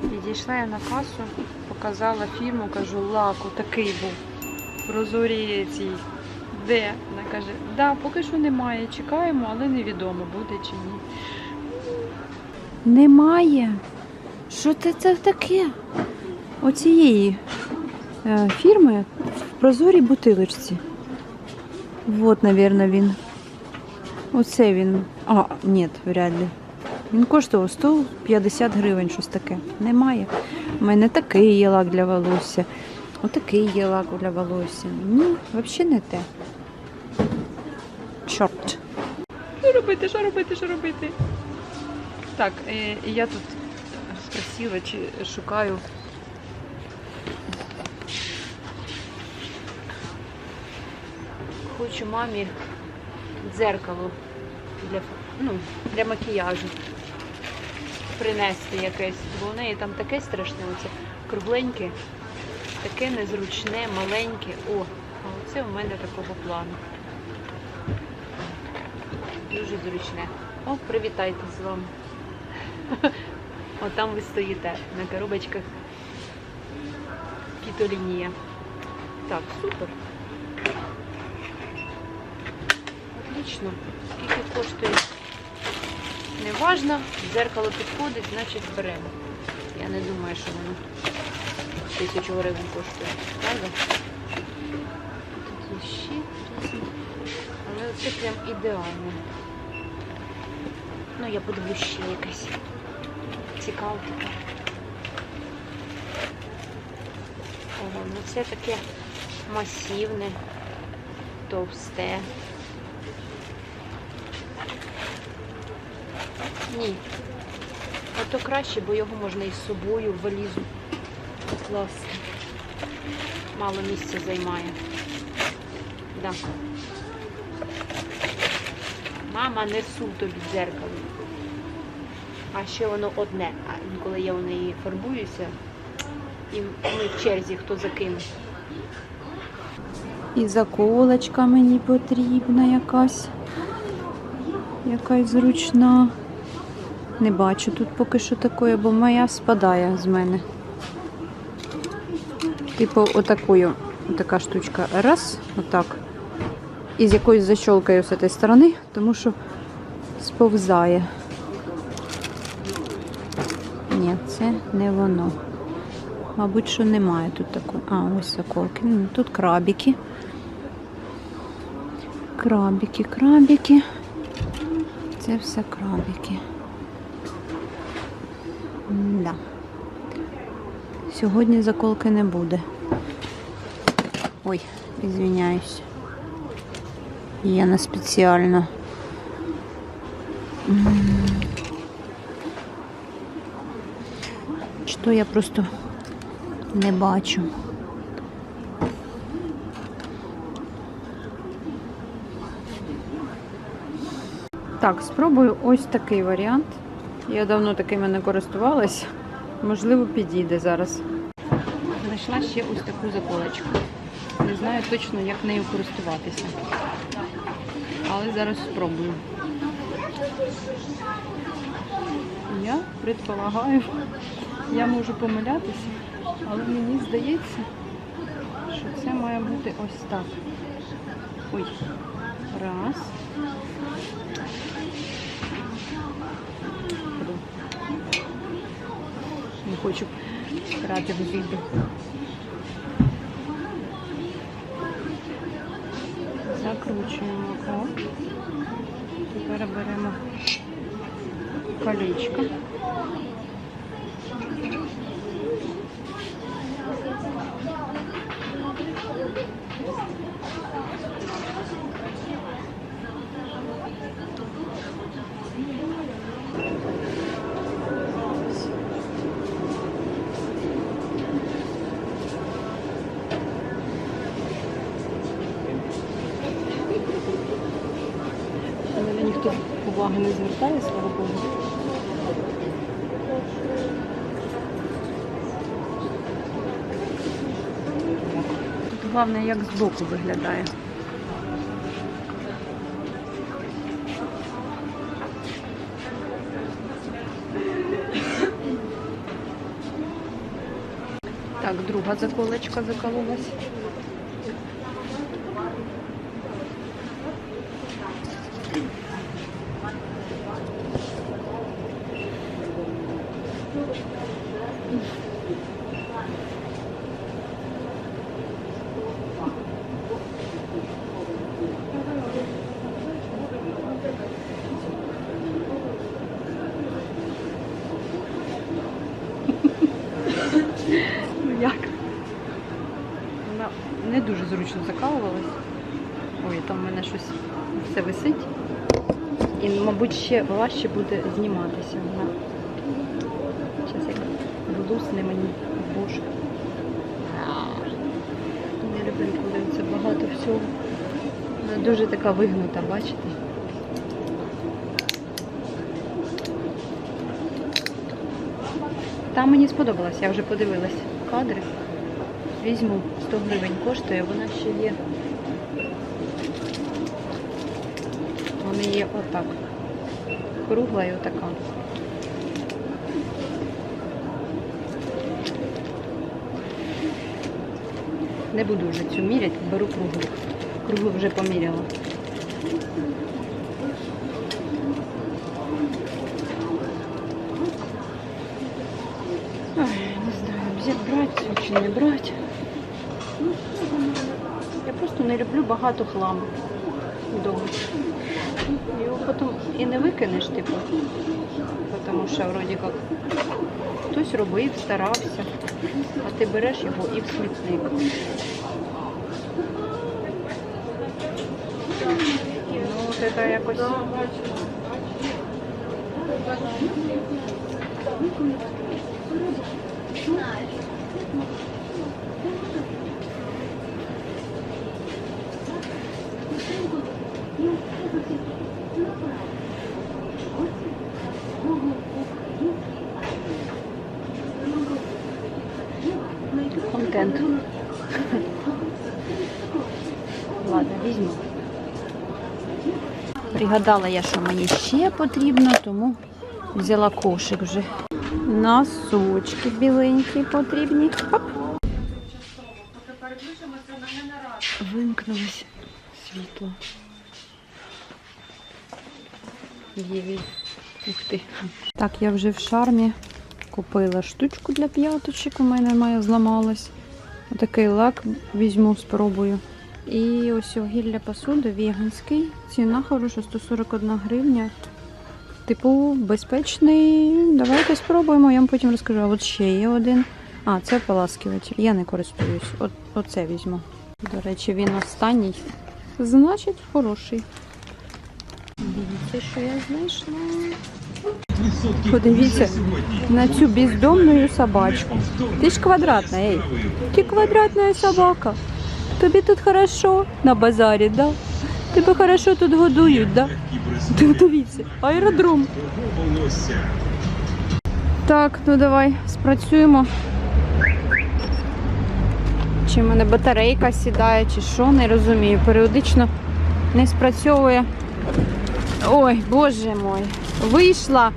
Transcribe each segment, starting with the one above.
Підійшла я на касу, показала фірму, кажу, лаку, такий був. Прозорі цій. Де? Вона каже, да, поки що немає, чекаємо, але невідомо, буде чи ні. Немає. Що це, це таке? Оцієї е, фірми в прозорій бутилочці. Вот, мабуть, він. Оце він. А, ні, вряд ли. Він коштував 150 гривень, щось таке. Немає. У мене такий є лак для волосся. Отакий є лак для волосся. Ні, взагалі не те. Чорт. Що робити, що робити, що робити? Так, е, я тут спросила, чи шукаю. Хочу мамі дзеркало для, ну, для макіяжу принести якесь. Бо в неї там таке страшне, оце кругленьке, таке незручне, маленьке. О, а оце у мене такого плану. Дуже зручне. О, привітайте з вами. О, там ви стоїте на коробочках фітолінія. Так, супер. Отлично. Скільки коштує? Неважно. Дзеркало підходить, значить беремо. Я не думаю, що воно тисячу гривень коштує. Правда? Тут ще. Але це прям ідеально. Ну, я подивлюсь ще якась. Цікаво. Ого, ну це таке масивне, товсте. Ні. Ото краще, бо його можна із собою валізу. Класно. Мало місця займає. Да. Мама, несу тобі дзеркало. А ще воно одне. А інколи я в неї фарбуюся, і ми в черзі хто за ким. І заколочка мені потрібна якась. Якась зручна. Не бачу тут поки що такої, бо моя спадає з мене. Типу, отакою, така штучка. Раз, отак. І з якоюсь защолкою з цієї сторони, тому що сповзає. Ні, це не воно. Мабуть, що немає тут такої. А, ось заколки. Ну, Тут крабики. Крабики, крабики. Це все крабики. Да. Сьогодні заколки не буде. Ой, извиняюсь. Я не спеціально. Що я просто не бачу. Так, спробую ось такий варіант. Я давно такими не користувалась. Можливо, підійде зараз. Знайшла ще ось таку заколочку. Не знаю точно, як нею користуватися. Але зараз спробую. Я предполагаю, я можу помилятися, але мені здається, що це має бути ось так. Ой. Раз. Хочу грати в зуби. Закручуємо так. Тепер беремо колечко. Але ніхто не звертає. Тут головне, як збоку виглядає. Так, друга заколочка закололась. Ну як? Вона не дуже зручно закалувалась. Ой, там в мене щось все висить. І, мабуть, ще важче буде зніматися. Зараз як влусне мені боже. Не люблю, коли це багато всього. Вона дуже така вигнута, бачите? Там мені сподобалось, я вже подивилась кадри. Візьму 100 гривень коштує, вона ще є. Вона є отак. Кругла і отака. Не буду вже цю міряти, беру круглу. Круглу вже поміряла. Ой, не знаю, взять брать цю чи не брать. Ну, Я просто не люблю багато хламу вдома. Його потім і не викинеш, типу. Тому що вроді як хтось робив, старався, а ти береш його і в смітник. Ну, це якось. контент. Ладно, візьму. Пригадала я, що мені ще потрібно, тому взяла кошик вже. Носочки біленькі потрібні. Оп. Вимкнулось світло. Єві. Ух ти. Так, я вже в шармі купила штучку для п'яточок. У мене моя зламалась. Отакий лак візьму, спробую. І ось для посуди веганський. Ціна хороша, 141 гривня. Типу, безпечний. Давайте спробуємо, я вам потім розкажу. А от ще є один. А, це ополаскиватель. Я не користуюсь. От, оце візьму. До речі, він останній. Значить, хороший. Дивіться, що я знайшла. Подивіться на цю бездомну собачку. Ти ж квадратна, ей. Ти квадратна собака. Тобі тут хорошо на базарі, да? Тебе хорошо тут годують, да? Дивіться, аеродром. Так, ну давай спрацюємо. Чи в мене батарейка сідає, чи що, не розумію. Періодично не спрацьовує. Ой, боже мой. Вийшла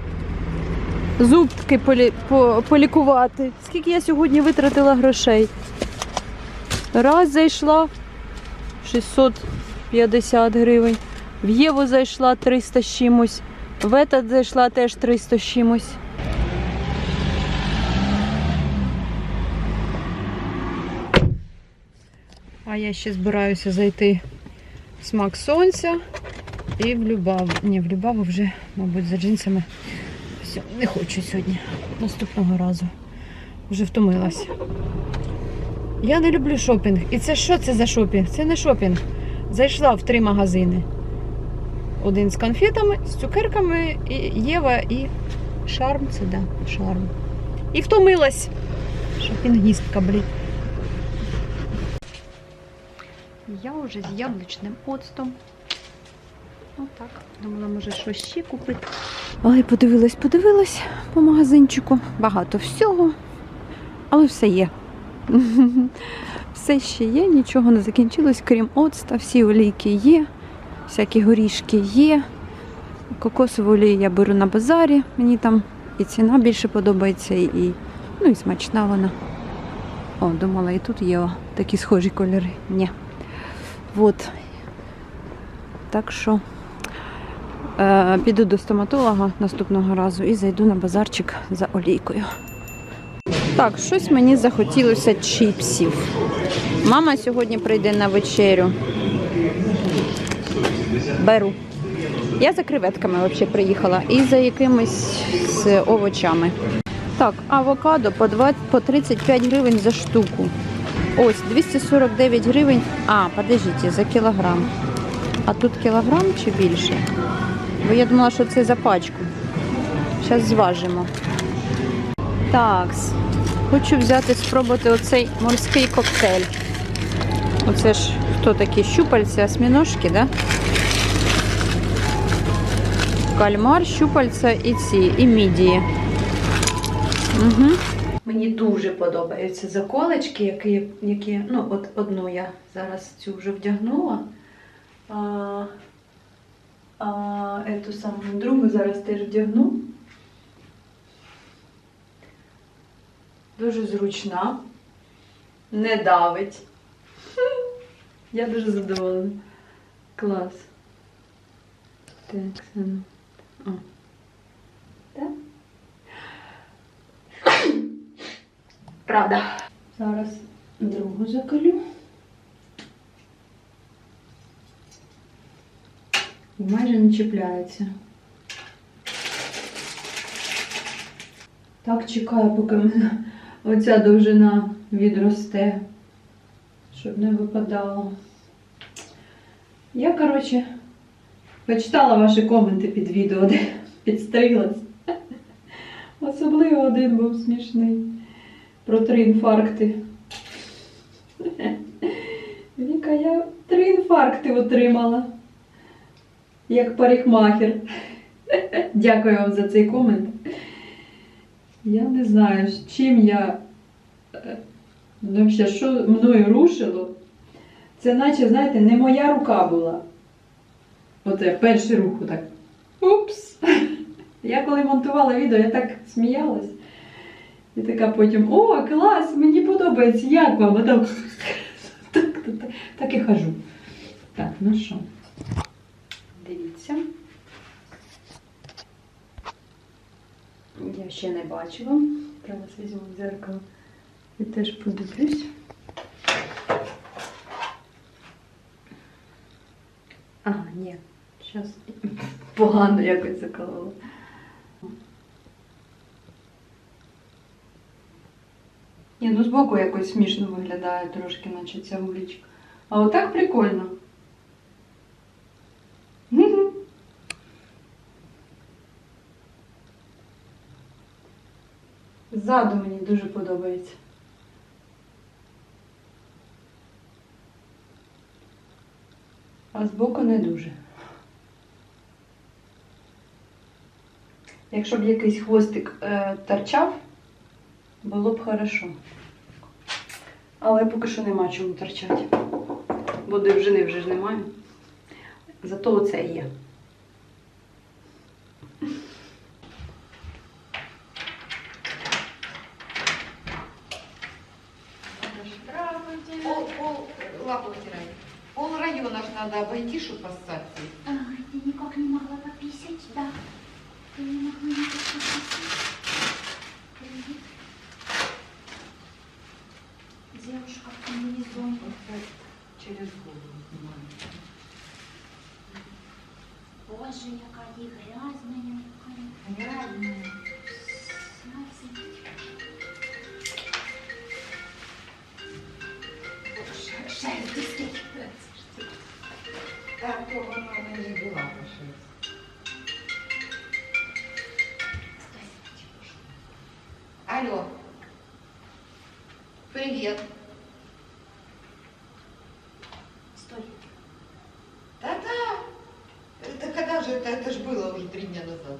зубки полі... по... полікувати. Скільки я сьогодні витратила грошей? Раз зайшла 650 гривень. В Єву зайшла 300 з чимось. В этот зайшла теж 300 з чимось. А я ще збираюся зайти в смак сонця і в Любаву. Ні, в Любаву вже, мабуть, за джинсами. Все, не хочу сьогодні. Наступного разу. Вже втомилась. Я не люблю шопінг. І це що це за шопінг? Це не шопінг. Зайшла в три магазини. Один з конфетами, з цукерками, і Єва і шарм. Це да, шарм. І втомилась. Шопінгістка, блін. Я вже з яблучним оцтом. Отак. Думала, може, щось ще купити. Але подивилась, подивилась по магазинчику. Багато всього. Але все є. Все ще є, нічого не закінчилось, крім оцта. Всі олійки є, всякі горішки є. Кокосову олію я беру на базарі. Мені там і ціна більше подобається, і, ну, і смачна вона. О, думала, і тут є о, такі схожі кольори. Ні. Вот. Так що е, піду до стоматолога наступного разу і зайду на базарчик за олійкою. Так, щось мені захотілося чіпсів. Мама сьогодні прийде на вечерю. Беру. Я за креветками взагалі приїхала і за якимись з овочами. Так, авокадо по 20, по 35 гривень за штуку. Ось 249 гривень. А, подождіть, за кілограм. А тут кілограм чи більше? Бо я думала, що це за пачку. Зараз зважимо. Так, хочу взяти, спробувати оцей морський коктейль. Оце ж хто такі щупальці, осьміножки, да? Кальмар, щупальця і ці, і мідії. Угу. Мені дуже подобаються заколочки, які, які ну, от одну я зараз цю вже вдягнула. А, а ету саму другу зараз теж вдягну. Дуже зручна, не давить. Я дуже задоволена. Клас. Так, ну. О. Так? Правда. Зараз другу закалю. І майже не чіпляється. Так чекаю, поки мене оця довжина відросте, щоб не випадало. Я, коротше, почитала ваші коменти під відео, де підстриглась. Особливо один був смішний. Про три інфаркти. Віка, я три інфаркти отримала. Як парикмахер. Дякую вам за цей комент. Я не знаю, з чим я. е, Ну, взагалі, що мною рушило. Це наче, знаєте, не моя рука була. Оце перший рух так. Упс! Я коли монтувала відео, я так сміялась. І така потім, о, клас, мені подобається, як вам? А там так, так, так, так і хожу. Так, ну що, дивіться. Я ще не бачила. Зараз візьму дзеркало і теж подивлюсь. А, ні, зараз погано якось заколола. Ні, ну збоку якось смішно виглядає трошки, наче ця гулічка. А отак прикольно. Ззаду мені дуже подобається. А збоку не дуже. Якщо б якийсь хвостик е, торчав, було б хорошо. Але поки що нема чому торчати. Бо довжини вже ж немає. Зато оце є. Лапу вытирай. Пол района ж надо обойти, чтобы поссаться. Ай, ты никак не могла пописать, да? Ты не могла никак пописать. Привет. Девушка в комбинезоне. Через голову снимаю. Боже, какая грязная. Реально. Так, то она она не была пошла. Алло. Привет. Стой. Да-да. Это когда же это? Это же было уже три дня назад.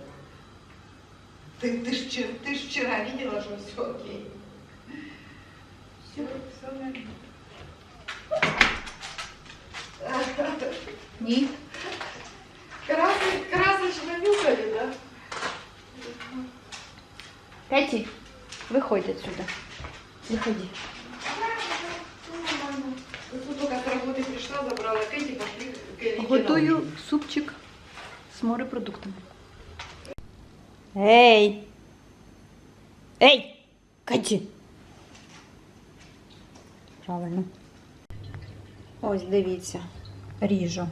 Ты, ты, ж, ты ж вчера видела, что все окей. Выходь отсюда. Выходи. Только с работы пришла, забрала Кэти, пошли к Готую супчик с морепродуктами. Эй! Эй! Кэти! Правильно. Ось, дивіться, ріжу.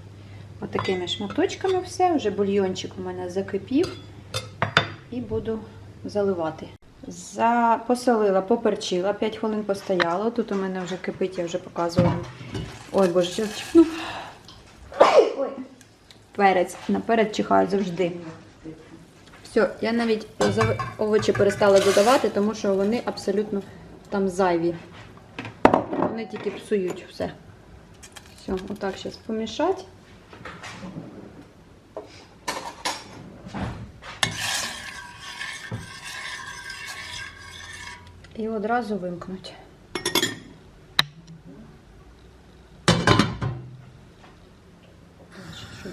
Отакими От шматочками все. Вже бульйончик у мене закипів і буду заливати. За... Посолила, поперчила, 5 хвилин постояло. Тут у мене вже кипить, я вже показувала. Ой, боже, що чіпну. Ой. Перець. Наперед чихаю завжди. Все, я навіть овочі перестала додавати, тому що вони абсолютно там зайві. Вони тільки псують все. Все, отак зараз помішати. І одразу вимкнуть.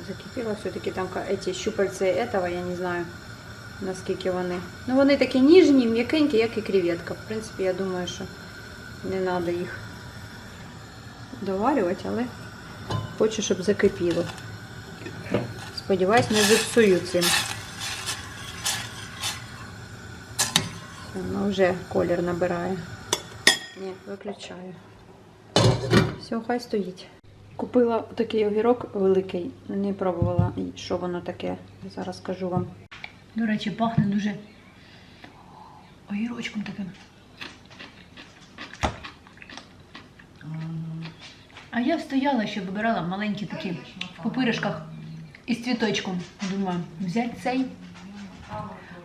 Закипіло, все-таки там эти щупальці этого, я не знаю, наскільки вони. Ну вони такі ніжні, м'якенькі, як і креветка. В принципі, я думаю, що не треба їх доварювати, але хочу, щоб закипіло. Сподіваюсь, не зіпсую цим. Ну вже колір набирає. Ні, виключаю. Все, хай стоїть. Купила такий огірок великий, не пробувала, що воно таке. Зараз скажу вам. До речі, пахне дуже огірочком таким. А я стояла, ще вибирала маленькі такі в пупиришках із цвіточком. Думаю, взяти цей.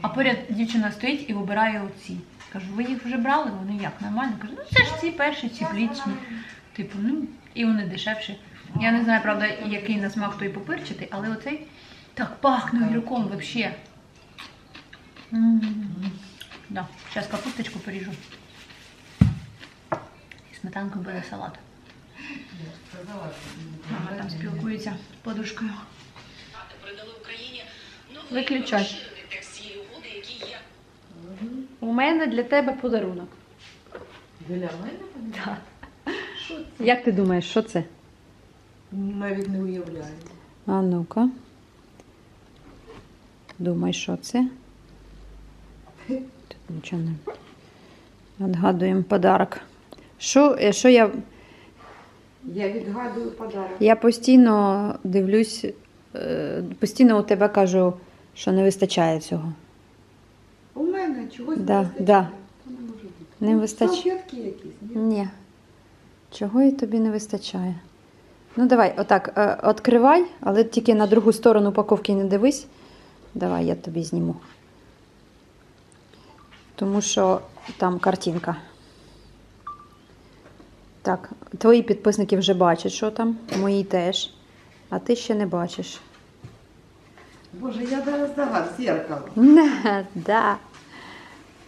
А поряд дівчина стоїть і вибирає оці. Кажу, ви їх вже брали? Вони як? Нормально? Кажу, ну це ж ці перші, ці плічні. Типу, ну, і вони дешевші. Я не знаю, правда, який на смак той пупирчатий, але оцей так пахне огірком взагалі. Да, зараз капусточку поріжу. І сметанкою буде салат. Мама там спілкується з новий Виключай. розширений текст цієї угоди, який є У мене для тебе подарунок. Для мене? Так. Як ти думаєш, що це? Навіть не уявляю. А ну-ка. Думай, що це? Тут нічого не. Отгадуємо подарок. Що, е, що я, Я відгадую подарок. я постійно дивлюсь, е, постійно у тебе кажу, що не вистачає цього. Чогось Да, не да. То не може бути. Не Ну, вистачає. Салфетки якісь, ні? Ні. Чого і тобі не вистачає? Ну, давай, отак, е, відкривай, але тільки на другу сторону упаковки не дивись. Давай, я тобі зніму. Тому що там картинка. Так, твої підписники вже бачать, що там, мої теж. А ти ще не бачиш. Боже, я зараз загад зеркало. Не, да.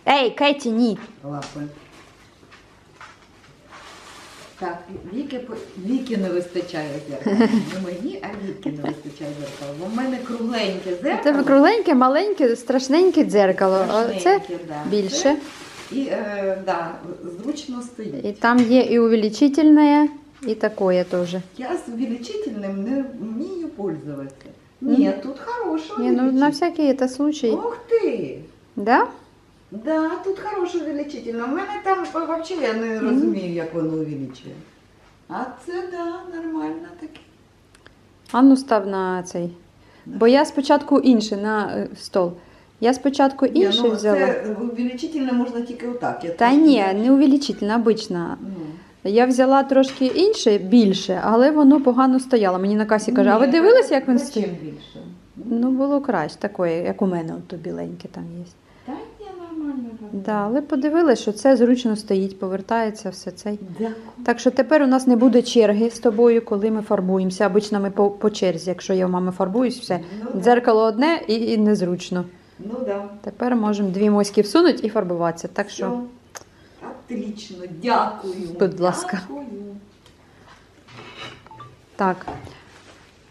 Ей, Кеті, ні. Лапи. Так, віки, по- віки не вистачає зеркала. Не мені, а віки не вистачає зеркала. Бо в мене кругленьке У зеркало. тебе кругленьке, маленьке, страшненьке дзеркало. А Це страшненьке, да. більше. Це І е, да, зручно стоїть. І там є і увеличительне, і такое теж. Я з увеличительним не вмію пользуватися. Ні, тут хороший Не, ну на увеличитель. всякий это случай. Ух ти! Да? Да, тут хороший увеличитель. У мене там взагалі я не розумію, як воно увеличує. А це да, нормально таке. А ну став на цей. Бо я спочатку інше на е, стол. Я спочатку інше ну, взяла. Це увеличительне можна тільки отак. Я Та ні, не увеличительне, обична. Ну. Я взяла трошки інше, більше, але воно погано стояло. Мені на касі каже, а ви Ні, дивилися, як він зачем стоїть? більше? Ну, було краще, такое, як у мене, от то біленьке там є. Да, але подивилися, що це зручно стоїть, повертається все цей. Дякую. Так що тепер у нас не буде черги з тобою, коли ми фарбуємося. Обично ми по, по черзі, якщо я в мами фарбуюсь, все. Ну, да. Дзеркало одне і, і незручно. Ну да. Тепер можемо дві моськи всунути і фарбуватися. Так що Отлично, дякую. Будь ласка. Дякую. так.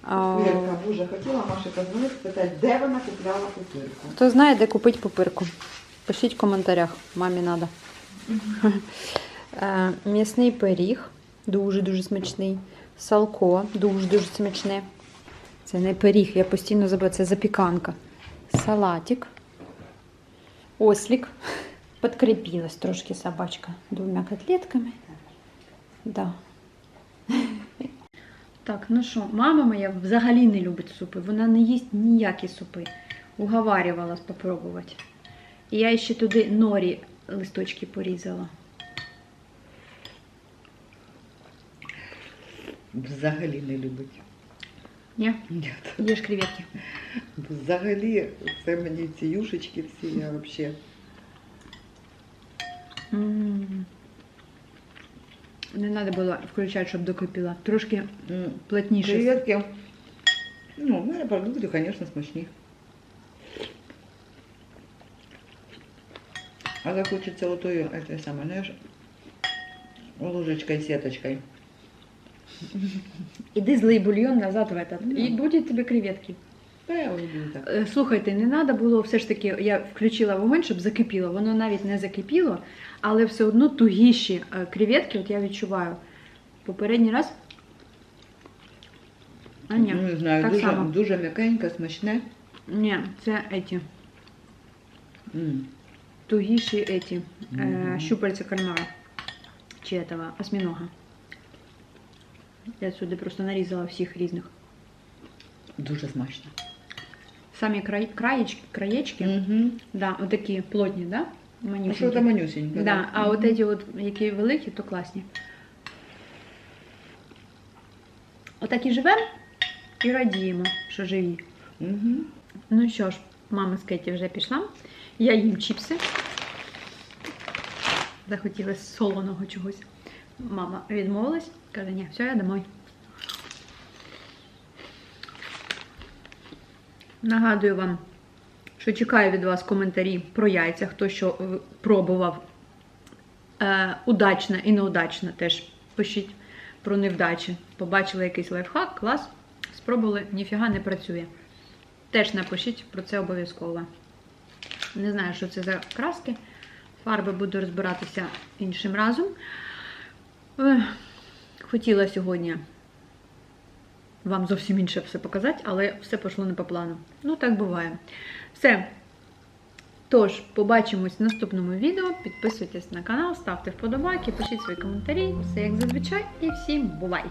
А, Пупирка, боже, хотіла Маші позвонити, спитати, де вона купляла пупирку. хто знає, де купити пупирку? Пишіть в коментарях, мамі треба. М'ясний пиріг, дуже-дуже смачний. салко, дуже-дуже смачне. Це не пиріг, я постійно забула, це запіканка. Салатик. Ослік. Подкрепилась трошки собачка двома котлетками. Да. Так, ну що, мама моя взагалі не любить супи. Вона не їсть ніякі супи. Уговарювала спробувати. І я ще туди норі листочки порізала. Взагалі не любить. Ні? Ні. Їж креветки. Взагалі, це мені ці юшечки всі, я взагалі. Не треба було включати, щоб докипіла. Трошки плотніше. Креветки. Ну, в мене продукти, звісно, смачні. Але хочеться отою, це саме, знаєш, ложечкою, сіточкою. Іди злий бульйон назад в этот. І будуть тобі креветки. Та я люблю так. Е, Слухайте, не треба було все ж таки, я включила вогонь, щоб закипіло. Воно навіть не закипіло, але все одно тугіші е, креветки, от я відчуваю. Попередній раз. А ні, Ну, не знаю, так дуже, само. дуже м'якеньке, смачне. Ні, це еті. М. Тугіші еті. Е, Мгм. щупальця кальмара. Чи этого, осьминога. Я сюди просто нарізала всіх різних. Дуже смачно. Самі край, краєчки, краєчки, Угу. да, отакі плотні, да? А що там манюсеньке? Да, а от эти от, які великі, то класні. Отак і живемо і радіємо, що живі. Угу. Ну що ж, мама з Кеті вже пішла. Я їм чіпси. Захотілося солоного чогось. Мама відмовилась, каже, ні, все, я домой. Нагадую вам, що чекаю від вас коментарі про яйця, хто що е, пробував е, удачно і неудачно теж пишіть про невдачі. Побачили якийсь лайфхак, клас, спробували, ніфіга не працює. Теж напишіть про це обов'язково. Не знаю, що це за краски. Фарби буду розбиратися іншим разом. Хотіла сьогодні вам зовсім інше все показати, але все пішло не по плану. Ну, так буває. Все. Тож, побачимось в наступному відео. Підписуйтесь на канал, ставте вподобайки, пишіть свої коментарі. Все як зазвичай. І всім бувай!